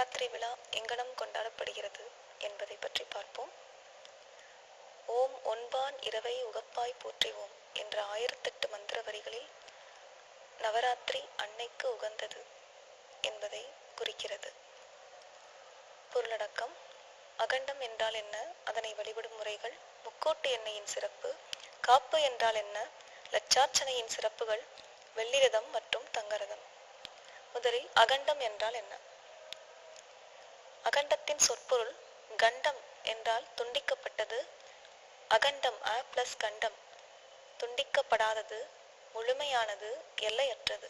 நவராத்திரி விழா எங்கனம் கொண்டாடப்படுகிறது என்பதை பற்றி பார்ப்போம். ஓம் ஒன்பான் இரவை உகப்பாய் போற்றிவோம் என்ற ஆயிரத்தெட்டு மந்திர வரிகளில் நவராத்திரி அன்னைக்கு உகந்தது என்பதை குறிக்கிறது. பொருளடக்கம் அகண்டம் என்றால் என்ன? அதனை வழிபடும் முறைகள் முக்கோட்டு எண்ணெயின் சிறப்பு காப்பு என்றால் என்ன? லட்சார்ச்சனையின் சிறப்புகள் வெள்ளிரதம் மற்றும் தங்கரதம். முதலில் அகண்டம் என்றால் என்ன? அகண்டத்தின் சொற்பொருள் கண்டம் என்றால் துண்டிக்கப்பட்டது. அகண்டம் அ பிளஸ் கண்டம். துண்டிக்கப்படாதது முழுமையானது எல்லையற்றது.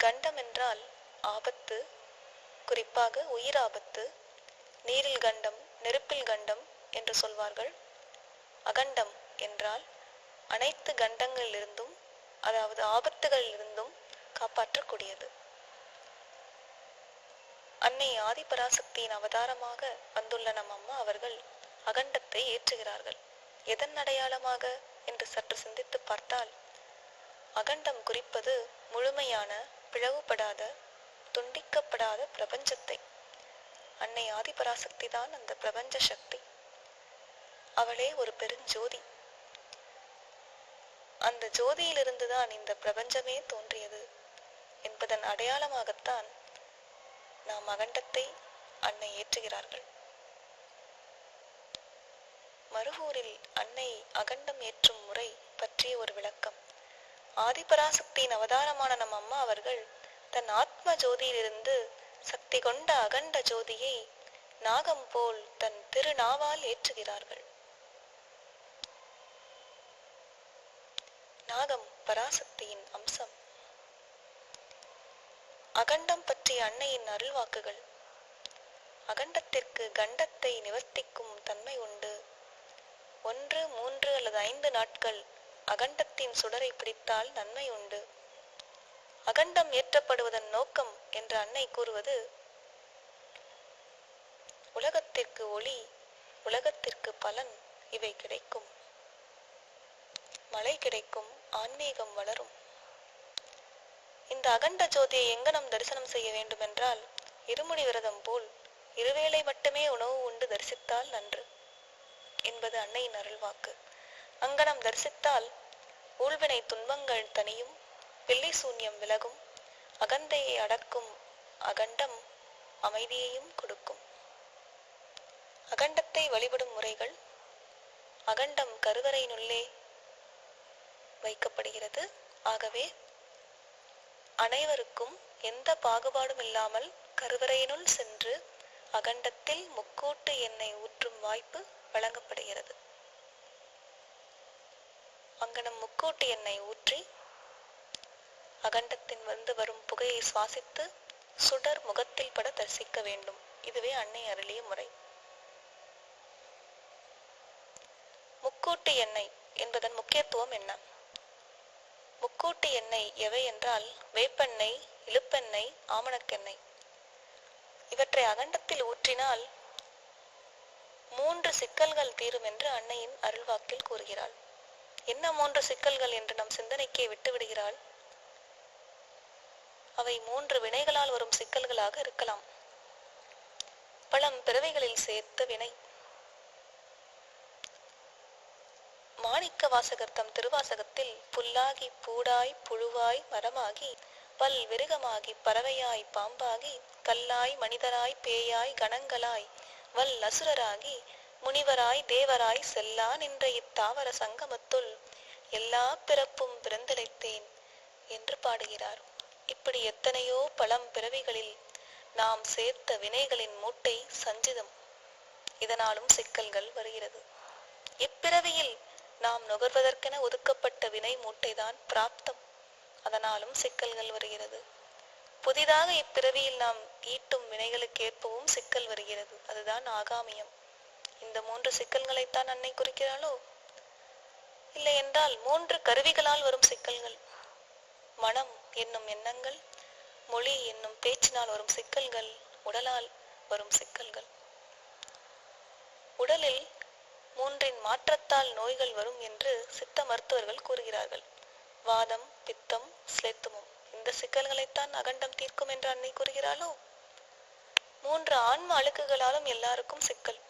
கண்டம் என்றால் ஆபத்து குறிப்பாக உயிர் ஆபத்து. நீரில் கண்டம் நெருப்பில் கண்டம் என்று சொல்வார்கள். அகண்டம் என்றால் அனைத்து கண்டங்களிலிருந்தும் அதாவது ஆபத்துகளிலிருந்தும் காப்பாற்றக்கூடியது. அன்னை ஆதிபராசக்தியின் அவதாரமாக வந்துள்ள நம் அம்மா அவர்கள் அகண்டத்தை ஏற்றுகிறார்கள். எதன் அடையாளமாக? என்று சற்று சிந்தித்து பார்த்தால் அகண்டம் குறிப்பது முழுமையான பிளவுபடாத துண்டிக்கப்படாத பிரபஞ்சத்தை. அன்னை ஆதிபராசக்தி தான் அந்த பிரபஞ்ச சக்தி. அவளே ஒரு பெருஞ்சோதி. அந்த ஜோதியிலிருந்துதான் இந்த பிரபஞ்சமே தோன்றியது என்பதன் அடையாளமாகத்தான் நாம் அகண்டத்தை அன்னை ஏற்றுகிறார்கள். மருகூரில் அன்னை அகண்டம் ஏற்றும் முறை பற்றிய ஒரு விளக்கம். ஆதிபராசக்தியின் அவதாரமான நம் அம்மா அவர்கள் தன் ஆத்ம ஜோதியிலிருந்து சக்தி கொண்ட அகண்ட ஜோதியை நாகம் போல் தன் திருநாவால் ஏற்றுகிறார்கள். நாகம் பராசக்தியின் அம்சம். அகண்டம் பற்றிய அன்னையின் அருள்வாக்குகள். அகண்டத்திற்கு கண்டத்தை நிவர்த்திக்கும் தன்மை உண்டு. ஒன்று மூன்று அல்லது ஐந்து நாட்கள் அகண்டத்தின் சுடரை பிடித்தால் நன்மை உண்டு. அகண்டம் ஏற்றப்படுவதன் நோக்கம் என்று அன்னை கூறுவது உலகத்திற்கு ஒளி உலகத்திற்கு பலன் இவை கிடைக்கும். மழை கிடைக்கும் ஆன்மீகம் வளரும். இந்த அகண்ட ஜோதியை எங்கனம் தரிசனம் செய்ய வேண்டும் என்றால் இருமுடி விரதம் போல் இருவேளை மட்டுமே உணவு உண்டு தரிசித்தால் நன்று என்பது அன்னையின் அருள்வாக்கு. அங்கனம் தரிசித்தால் ஊழ்வினை துன்பங்கள் தனியும் பில்லி சூன்யம் விலகும் அகந்தையை அடக்கும் அகண்டம் அமைதியையும் கொடுக்கும். அகண்டத்தை வழிபடும் முறைகள் அகண்டம் கருவறையினுள்ளே வைக்கப்படுகிறது. ஆகவே அனைவருக்கும் எந்த பாகுபாடும் இல்லாமல் கருவறையினுள் சென்று அகண்டத்தில் முக்கூட்டு எண்ணெய் ஊற்றும் வாய்ப்பு வழங்கப்படுகிறது. அங்கனம் முக்கூட்டு எண்ணெய் ஊற்றி அகண்டத்தின் வந்து வரும் புகையை சுவாசித்து சுடர் முகத்தில் பட தரிசிக்க வேண்டும். இதுவே அன்னை அருளிய முறை. முக்கூட்டு எண்ணெய் என்பதன் முக்கியத்துவம் என்ன? முக்கூட்டு எண்ணெய் எவை என்றால் வேப்பெண்ணெய் இழுப்பெண்ணெய் ஆமணக்கெண்ணெய். இவற்றை அகண்டத்தில் ஊற்றினால் மூன்று சிக்கல்கள் தீரும் என்று அன்னையின் அருள்வாக்கில் கூறுகிறாள். என்ன மூன்று சிக்கல்கள் என்று நம் சிந்தனைக்கே விட்டுவிடுகிறாள்? அவை மூன்று வினைகளால் வரும் சிக்கல்களாக இருக்கலாம். பழம் பிறவைகளில் சேர்த்த வினை. மாணிக்க வாசகர் தம் திருவாசகத்தில் புல்லாகி பூடாய் புழுவாய் மரமாகி பல் விருகமாகி பறவையாய் பாம்பாகி கல்லாய் மனிதராய் பேயாய் கணங்களாய் வல் அசுரராகி முனிவராய் தேவராய் செல்லா நின்ற இத்தாவர சங்கமத்துள் எல்லா பிறப்பும் பிறந்திழைத்தேன் என்று பாடுகிறார். இப்படி எத்தனையோ பழம் பிறவிகளில் நாம் சேர்த்த வினைகளின் மூட்டை சஞ்சிதம். இதனாலும் சிக்கல்கள் வருகிறது. இப்பிறவியில் நாம் நுகர்வதற்கென ஒதுக்கப்பட்ட வினை மூட்டைதான் பிராப்தம். அதனாலும் சிக்கல்கள் வருகிறது. புதிதாக இப்பிறவியில் நாம் ஈட்டும் வினைகளுக்கேற்பவும் சிக்கல் வருகிறது. அதுதான் ஆகாமியம். இந்த மூன்று சிக்கல்களைத்தான் அன்னை குறிக்கிறாளோ? இல்லை என்றால் மூன்று கருவிகளால் வரும் சிக்கல்கள். மனம் என்னும் எண்ணங்கள் மொழி என்னும் பேச்சினால் வரும் சிக்கல்கள் உடலால் வரும் சிக்கல்கள். உடலில் மூன்றின் மாற்றத்தால் நோய்கள் வரும் என்று சித்த மருத்துவர்கள் கூறுகிறார்கள். வாதம் பித்தம் ஸ்லேத்துமம் இந்த சிக்கல்களைத்தான் அகண்டம் தீர்க்கும் என்று அன்னை கூறுகிறாளோ? மூன்று ஆன்ம அழுக்குகளாலும் எல்லாருக்கும் சிக்கல்.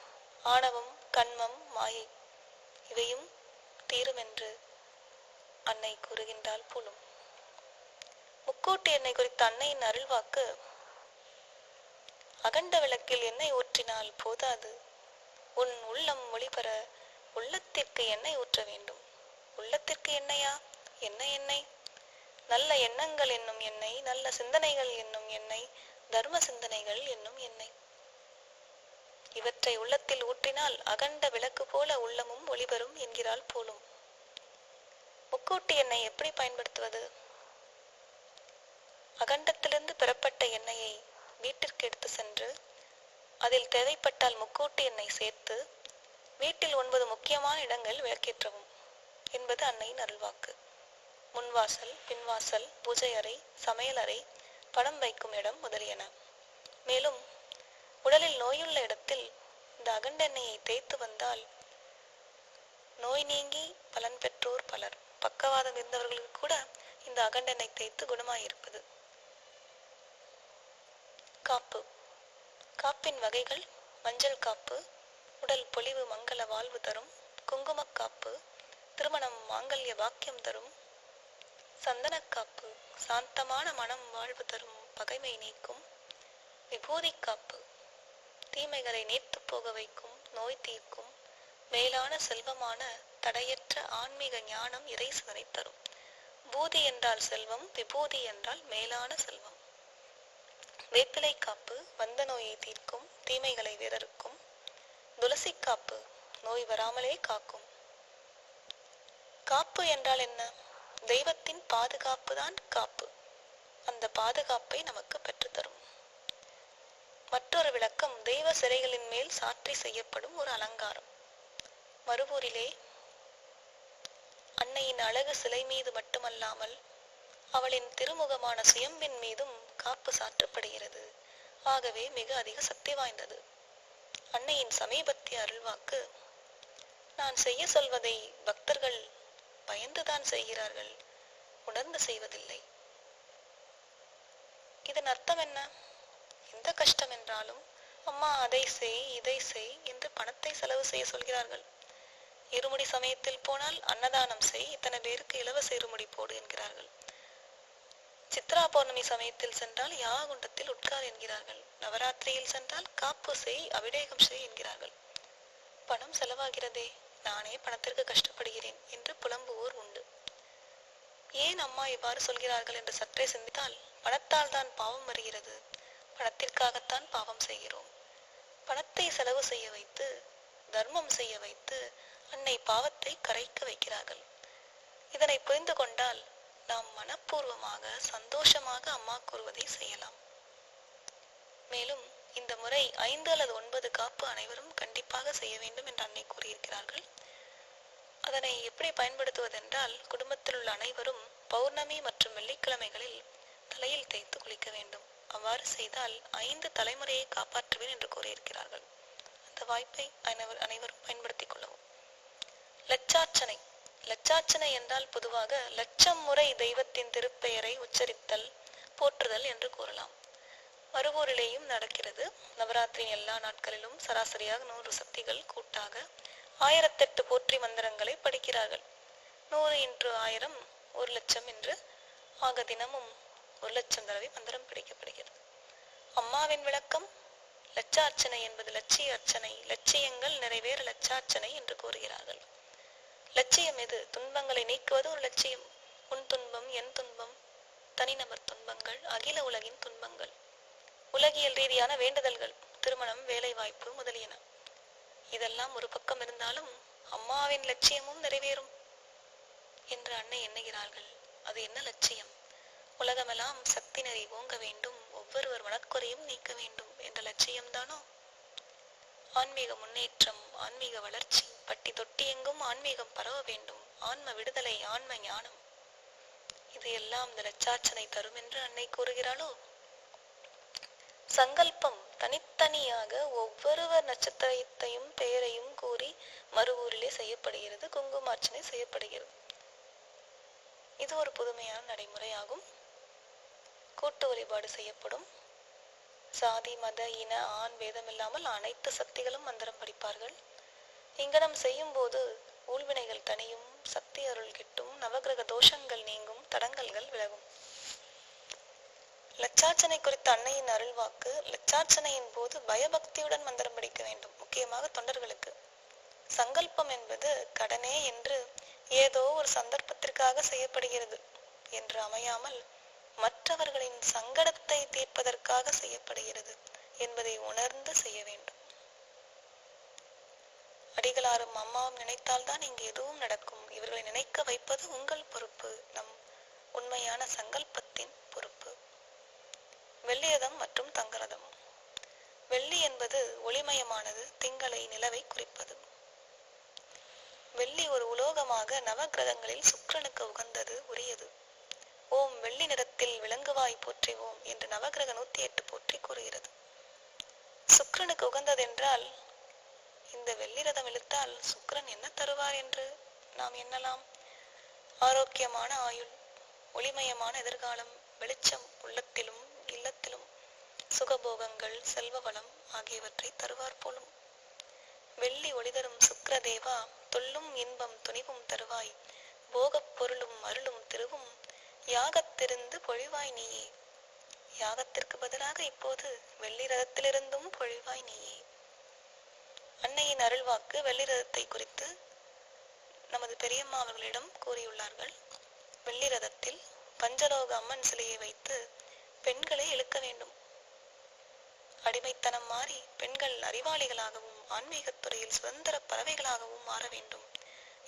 ஆணவம் கண்மம் மாயை. இவையும் தீரும் என்று அன்னை கூறுகின்றாள் போலும் முக்கூட்டு எண்ணெய் குறித்த அன்னையின் அருள்வாக்கு அகண்ட விளக்கில் எண்ணெய் ஊற்றினால் போதாது. உன் உள்ளம் ஒளிபெற உள்ளத்திற்கு எண்ணெய் ஊற்ற வேண்டும். உள்ளத்திற்கு எண்ணெயா? என்ன எண்ணெய்? நல்ல எண்ணங்கள் என்னும் எண்ணெய் நல்ல சிந்தனைகள் என்னும் எண்ணெய் தர்ம சிந்தனைகள் என்னும் எண்ணெய். இவற்றை உள்ளத்தில் ஊற்றினால் அகண்ட விளக்கு போல உள்ளமும் ஒளிபெறும் என்கிறாள் போலும். முக்கூட்டு எண்ணெய் எப்படி பயன்படுத்துவது? அகண்டத்திலிருந்து பெறப்பட்ட எண்ணெயை வீட்டிற்கு எடுத்து சென்று அதில் தேவைப்பட்டால் முக்கூட்டு எண்ணெய் சேர்த்து வீட்டில் ஒன்பது முக்கியமான இடங்கள் விளக்கேற்றவும் என்பது அன்னையின் அருள்வாக்கு. முன்வாசல் பின்வாசல் பூஜை அறை சமையல் அறை படம் வைக்கும் இடம் முதலியன. மேலும் உடலில் நோயுள்ள இடத்தில் இந்த அகண்ட எண்ணெயை தேய்த்து வந்தால் நோய் நீங்கி பலன் பெற்றோர் பலர். பக்கவாதம் இருந்தவர்களுக்கு கூட இந்த அகண்டெண்ணெய் தேய்த்து குணமாயிருப்பது. காப்பு. காப்பின் வகைகள் மஞ்சள் காப்பு உடல் பொலிவு மங்கள வாழ்வு தரும் குங்குமக்காப்பு திருமணம் மாங்கல்ய வாக்கியம் தரும் சந்தனக்காப்பு சாந்தமான மனம் வாழ்வு தரும் பகைமை நீக்கும் விபூதி காப்பு தீமைகளை நீர்த்து போக வைக்கும் நோய் தீர்க்கும் மேலான செல்வமான தடையற்ற ஆன்மீக ஞானம் இறைசுவனை தரும். பூதி என்றால் செல்வம் விபூதி என்றால் மேலான செல்வம். வேப்பிலை காப்பு வந்த நோயை தீர்க்கும் தீமைகளை விரறுக்கும் துளசி காப்பு நோய் வராமலே காக்கும். காப்பு என்றால் என்ன? தெய்வத்தின் பாதுகாப்பு தான் காப்பு. அந்த பாதுகாப்பை நமக்கு பெற்றுத்தரும். மற்றொரு விளக்கம் தெய்வ சிறைகளின் மேல் சாற்றி செய்யப்படும் ஒரு அலங்காரம். மறுவூரிலே அன்னையின் அழகு சிலை மீது மட்டுமல்லாமல் அவளின் திருமுகமான சுயம்பின் மீதும் காப்பு சாற்றப்படுகிறது. ஆகவே மிக அதிக சக்தி வாய்ந்தது. அன்னையின் சமீபத்திய அருள்வாக்கு நான் செய்ய சொல்வதை பக்தர்கள் பயந்துதான் செய்கிறார்கள். உணர்ந்து செய்வதில்லை. இதன் அர்த்தம் என்ன? எந்த கஷ்டம் என்றாலும் அம்மா அதை செய் இதை செய் என்று பணத்தை செலவு செய்ய சொல்கிறார்கள். இருமுடி சமயத்தில் போனால் அன்னதானம் செய் இத்தனை பேருக்கு இலவச இருமுடி போடு என்கிறார்கள். சித்ரா பௌர்ணமி சமயத்தில் சென்றால் யாகுண்டத்தில் உட்கார் என்கிறார்கள். நவராத்திரியில் சென்றால் காப்பு செய் அபிடேகம் செய் என்கிறார்கள். பணம் செலவாகிறதே நானே பணத்திற்கு கஷ்டப்படுகிறேன் என்று புலம்புவோர் உண்டு. ஏன் அம்மா இவ்வாறு சொல்கிறார்கள் என்று சற்றே சிந்தித்தால் பணத்தால் தான் பாவம் வருகிறது. பணத்திற்காகத்தான் பாவம் செய்கிறோம். பணத்தை செலவு செய்ய வைத்து தர்மம் செய்ய வைத்து அன்னை பாவத்தை கரைக்க வைக்கிறார்கள். இதனை புரிந்து கொண்டால் நாம் மனப்பூர்வமாக சந்தோஷமாக அம்மா கூறுவதை செய்யலாம். மேலும் இந்த முறை ஐந்து அல்லது ஒன்பது காப்பு அனைவரும் கண்டிப்பாக செய்ய வேண்டும் என்று அன்னை கூறியிருக்கிறார்கள். அதனை எப்படி பயன்படுத்துவதென்றால் குடும்பத்தில் உள்ள அனைவரும் பௌர்ணமி மற்றும் வெள்ளிக்கிழமைகளில் தலையில் தேய்த்து குளிக்க வேண்டும். அவ்வாறு செய்தால் ஐந்து தலைமுறையை காப்பாற்றுவேன் என்று கூறியிருக்கிறார்கள். அந்த வாய்ப்பை அனைவர் அனைவரும் பயன்படுத்திக் கொள்ளவும். லட்சார்ச்சனை. லட்சார்ச்சனை என்றால் பொதுவாக லட்சம் முறை தெய்வத்தின் திருப்பெயரை உச்சரித்தல் போற்றுதல் என்று கூறலாம். மறுவூரிலேயும் நடக்கிறது நவராத்திரியின் எல்லா நாட்களிலும் சராசரியாக நூறு சக்திகள் கூட்டாக ஆயிரத்தெட்டு போற்றி மந்திரங்களை படிக்கிறார்கள். நூறு இன்று ஆயிரம் ஒரு லட்சம் என்று ஆக தினமும் ஒரு லட்சம் தடவை மந்திரம் பிடிக்கப்படுகிறது. அம்மாவின் விளக்கம் லட்சார்ச்சனை என்பது லட்சிய அர்ச்சனை லட்சியங்கள் நிறைவேற லட்சார்ச்சனை என்று கூறுகிறார்கள். லட்சியம் எது? துன்பங்களை நீக்குவது ஒரு லட்சியம். உன் துன்பம் என் துன்பம் தனிநபர் துன்பங்கள் அகில உலகின் துன்பங்கள். உலகியல் ரீதியான வேண்டுதல்கள் திருமணம் வேலை வாய்ப்பு முதலியன. இதெல்லாம் ஒரு பக்கம் இருந்தாலும் அம்மாவின் லட்சியமும் நிறைவேறும் என்று அன்னை எண்ணுகிறார்கள். அது என்ன லட்சியம்? உலகமெல்லாம் சக்தி நெறி ஓங்க வேண்டும். ஒவ்வொருவர் மனக்குறையும் நீக்க வேண்டும் என்ற லட்சியம்தானோ? ஆன்மீக முன்னேற்றம் ஆன்மீக வளர்ச்சி பட்டி தொட்டி எங்கும் ஆன்மீகம் பரவ வேண்டும். ஆன்ம விடுதலை ஆன்ம ஞானம். இது எல்லாம் இந்த லட்சார்ச்சனை தரும் என்று அன்னை கூறுகிறாளோ? சங்கல்பம் தனித்தனியாக ஒவ்வொருவர் நட்சத்திரத்தையும் பெயரையும் கூறி மறு ஊரிலே செய்யப்படுகிறது குங்குமார்ச்சனை செய்யப்படுகிறது. இது ஒரு புதுமையான நடைமுறையாகும். கூட்டு வழிபாடு செய்யப்படும். சாதி மத இன ஆண் வேதம் இல்லாமல் அனைத்து சக்திகளும் மந்திரம் படிப்பார்கள். இங்கனம் செய்யும் போது ஊழ்வினைகள் தனியும் சக்தி அருள் கிட்டும் நவகிரக தோஷங்கள் நீங்கும் தடங்கல்கள் விலகும். லட்சார்ச்சனை குறித்த அன்னையின் அருள்வாக்கு லட்சார்ச்சனையின் போது பயபக்தியுடன் மந்திரம் படிக்க வேண்டும் முக்கியமாக தொண்டர்களுக்கு. சங்கல்பம் என்பது கடனே என்று ஏதோ ஒரு சந்தர்ப்பத்திற்காக செய்யப்படுகிறது என்று அமையாமல் மற்றவர்களின் சங்கடத்தை தீர்ப்பதற்காக செய்யப்படுகிறது என்பதை உணர்ந்து செய்ய வேண்டும். அடிகளாரும் அம்மாவும் நினைத்தால்தான் இங்கு எதுவும் நடக்கும். இவர்களை நினைக்க வைப்பது உங்கள் பொறுப்பு நம் உண்மையான சங்கல்பத்தின் பொறுப்பு. வெள்ளியதம் மற்றும் தங்கரதம். வெள்ளி என்பது ஒளிமயமானது திங்களை நிலவை குறிப்பது. வெள்ளி ஒரு உலோகமாக நவகிரகங்களில் சுக்கிரனுக்கு உகந்தது உரியது. ஓம் வெள்ளி நிறத்தில் விளங்குவாய் போற்றிவோம் என்று நவகிரக நூத்தி எட்டு போற்றி கூறுகிறது. சுக்கிரனுக்கு உகந்ததென்றால் இந்த வெள்ளி ரதம் இழுத்தால் சுக்கிரன் என்ன தருவார் என்று நாம் எண்ணலாம். ஆரோக்கியமான ஆயுள் ஒளிமயமான எதிர்காலம் வெளிச்சம் உள்ளத்திலும் இல்லத்திலும் சுகபோகங்கள் செல்வ வளம் ஆகியவற்றை தருவார் போலும். வெள்ளி ஒளிதரும் சுக்கிர தேவா தொல்லும் இன்பம் துணிவும் தருவாய். போகப் பொருளும் அருளும் திருவும் யாகத்திருந்து பொழிவாய் நீயே. யாகத்திற்கு பதிலாக இப்போது வெள்ளி ரதத்திலிருந்தும் பொழிவாய் நீயே. அன்னையின் அருள்வாக்கு வெள்ளி ரதத்தை குறித்து நமது பெரியம்மா அவர்களிடம் கூறியுள்ளார்கள். வெள்ளி ரதத்தில் பஞ்சலோக அம்மன் சிலையை வைத்து பெண்களை இழுக்க வேண்டும். அடிமைத்தனம் மாறி பெண்கள் அறிவாளிகளாகவும் ஆன்மீகத் துறையில் சுதந்திர பறவைகளாகவும் மாற வேண்டும்.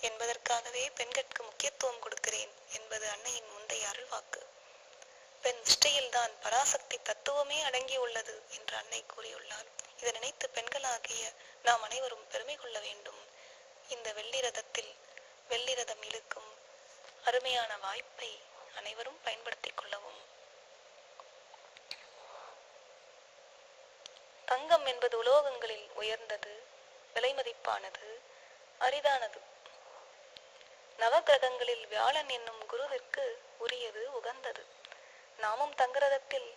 என்பதற்காகவே பெண்கட்கு முக்கியத்துவம் கொடுக்கிறேன் என்பது அன்னையின் முந்தைய அருள்வாக்கு பெண் நிஷ்டையில்தான் பராசக்தி தத்துவமே அடங்கியுள்ளது என்று அன்னை கூறியுள்ளார். இதை நினைத்து பெண்களாகிய நாம் அனைவரும் பெருமை கொள்ள வேண்டும். இந்த வெள்ளி ரதத்தில் வெள்ளி ரதம் இழுக்கும் அருமையான வாய்ப்பை அனைவரும் பயன்படுத்திக் கொள்ளவும். தங்கம் என்பது உலோகங்களில் உயர்ந்தது விலைமதிப்பானது அரிதானது. நவகிரகங்களில் வியாழன் என்னும் குருவிற்கு உரியது உகந்தது. நாமும் தங்கரதத்தில்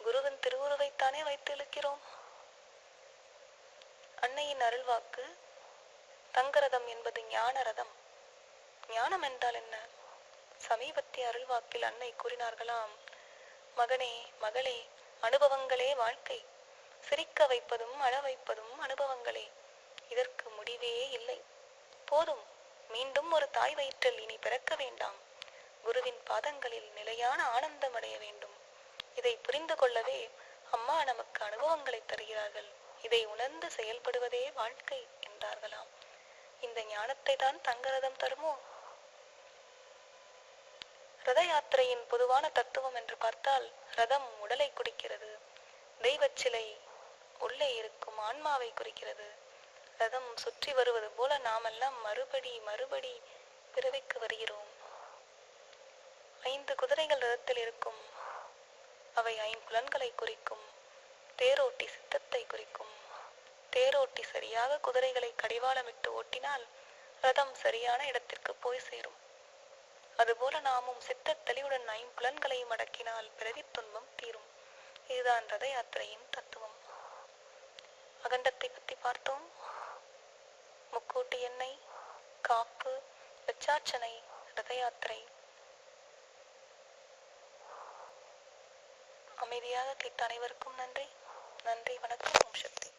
குருவின் திருவுருவைத்தானே வைத்து இழுக்கிறோம் அன்னையின் அருள்வாக்கு தங்கரதம் என்பது ஞான ரதம் ஞானம் என்றால் என்ன? சமீபத்திய அருள்வாக்கில் அன்னை கூறினார்களாம் மகனே மகளே அனுபவங்களே வாழ்க்கை. சிரிக்க வைப்பதும் அழ வைப்பதும் அனுபவங்களே. இதற்கு முடிவே இல்லை. போதும். மீண்டும் ஒரு தாய் வயிற்றில் இனி பிறக்க வேண்டாம். குருவின் பாதங்களில் நிலையான ஆனந்தம் அடைய வேண்டும். இதை புரிந்து கொள்ளவே அம்மா நமக்கு அனுபவங்களை தருகிறார்கள். இதை உணர்ந்து செயல்படுவதே வாழ்க்கை என்றார்களாம். இந்த ஞானத்தை தான் தங்கரதம் தருமோ? ரத யாத்திரையின் பொதுவான தத்துவம் என்று பார்த்தால் ரதம் உடலை குறிக்கிறது. தெய்வச்சிலை உள்ளே இருக்கும் ஆன்மாவை குறிக்கிறது. ரதம் சுற்றி வருவது போல நாமெல்லாம் மறுபடி மறுபடி பிறவிக்கு வருகிறோம். ஐந்து குதிரைகள் ரதத்தில் இருக்கும். அவை ஐம்புலன்களை குறிக்கும். தேரோட்டி சித்தத்தை குறிக்கும். தேரோட்டி சரியாக குதிரைகளை கடிவாளமிட்டு ஓட்டினால் ரதம் சரியான இடத்திற்கு போய் சேரும். அதுபோல நாமும் சித்த தெளிவுடன் ஐம்புலன்களையும் அடக்கினால் பிறவித் துன்பம் தீரும். இதுதான் ரத யாத்திரையின் தத்துவம். அகண்டத்தை பற்றி பார்த்தோம். முக்கூட்டு எண்ணெய் காப்பு லட்சார்ச்சனை ரதயாத்திரை. அமைதியாக கேட்ட அனைவருக்கும் நன்றி. நன்றி வணக்கம் ஓம் சக்தி.